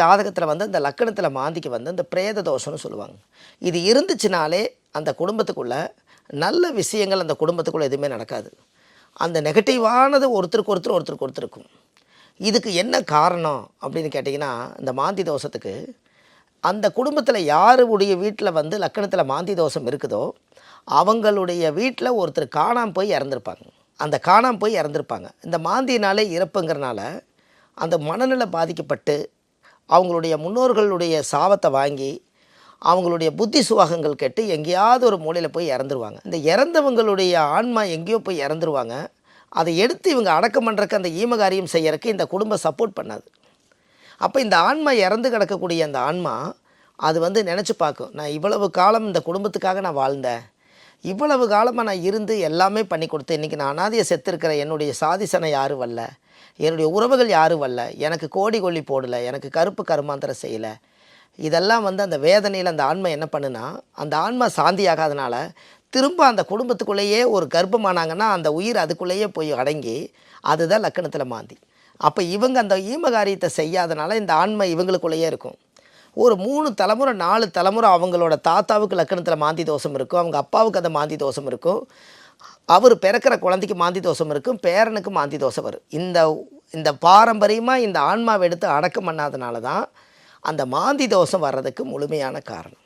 ஜாதகத்தில் வந்து இந்த லக்கணத்தில் மாந்திக்கு வந்து இந்த பிரேத தோஷம்னு சொல்லுவாங்க. இது இருந்துச்சுனாலே அந்த குடும்பத்துக்குள்ள நல்ல விஷயங்கள் அந்த குடும்பத்துக்குள்ள எதுவுமே நடக்காது. அந்த நெகட்டிவானது ஒருத்தருக்கு ஒருத்தர் ஒருத்தருக்கு ஒருத்தர் இருக்கும் இதுக்கு என்ன காரணம் அப்படின்னு கேட்டிங்கன்னா இந்த மாந்தி தோஷத்துக்கு அந்த குடும்பத்தில் யாருடைய வீட்டில் வந்து லக்கணத்தில் மாந்தி தோஷம் இருக்குதோ அவங்களுடைய வீட்டில் ஒருத்தர் காணாமல் போய் இறந்துருப்பாங்க. அந்த காணாமல் போய் இறந்துருப்பாங்க. இந்த மாந்தினாலே இறப்புங்கிறனால அந்த மனநிலை பாதிக்கப்பட்டு அவங்களுடைய முன்னோர்களுடைய சாபத்தை வாங்கி அவங்களுடைய புத்தி சுவாகங்கள் கெட்டு எங்கேயாவது ஒரு மூலையில் போய் இறந்துருவாங்க. இந்த இறந்தவங்களுடைய ஆன்மா எங்கேயோ போய் இறந்துருவாங்க. அதை எடுத்து இவங்க அடக்கம் பண்ணுறக்கு அந்த ஈமகாரியம் செய்யறதுக்கு இந்த குடும்பம் சப்போர்ட் பண்ணாது. அப்போ இந்த ஆன்மா இறந்து கிடக்கக்கூடிய அந்த ஆன்மா அது வந்து நினச்சி பார்க்கும் நான் இவ்வளவு காலம் இந்த குடும்பத்துக்காக நான் வாழ்ந்தேன். இவ்வளவு காலமாக நான் இருந்து எல்லாமே பண்ணி கொடுத்தேன் இன்றைக்கி நான் அனாதையை செத்துருக்கிற என்னுடைய சாதிசனை யாரும் வரல என்னுடைய உறவுகள் யாரும் வரல எனக்கு கோடி கொல்லி போடலை எனக்கு கருப்பு கருமாந்திரம் செய்யலை. இதெல்லாம் வந்து அந்த வேதனையில் அந்த ஆன்மா என்ன பண்ணுனா அந்த ஆன்மா சாந்தியாகாதனால திரும்ப அந்த குடும்பத்துக்குள்ளேயே ஒரு கர்ப்பமானாங்கன்னா அந்த உயிர் அதுக்குள்ளேயே போய் அடங்கி அதுதான் லக்கணத்தில் மாந்தி. அப்போ இவங்க அந்த ஈமகாரியத்தை செய்யாதனால இந்த ஆன்மை இவங்களுக்குள்ளேயே இருக்கும். ஒரு மூணு தலைமுறை நாலு தலைமுறை அவங்களோட தாத்தாவுக்கு லக்கணத்தில் மாந்தி தோஷம் இருக்கும். அவங்க அப்பாவுக்கு அந்த மாந்தி தோஷம் இருக்கும். அவர் பிறக்கிற குழந்தைக்கு மாந்தி தோஷம் இருக்கும். பேரனுக்கு மாந்தி தோஷம் வரும். இந்த இந்த பாரம்பரியமாக இந்த ஆன்மாவை எடுத்து அடக்கம் பண்ணாதனால தான் அந்த மாந்தி தோஷம் வர்றதுக்கு முழுமையான காரணம்.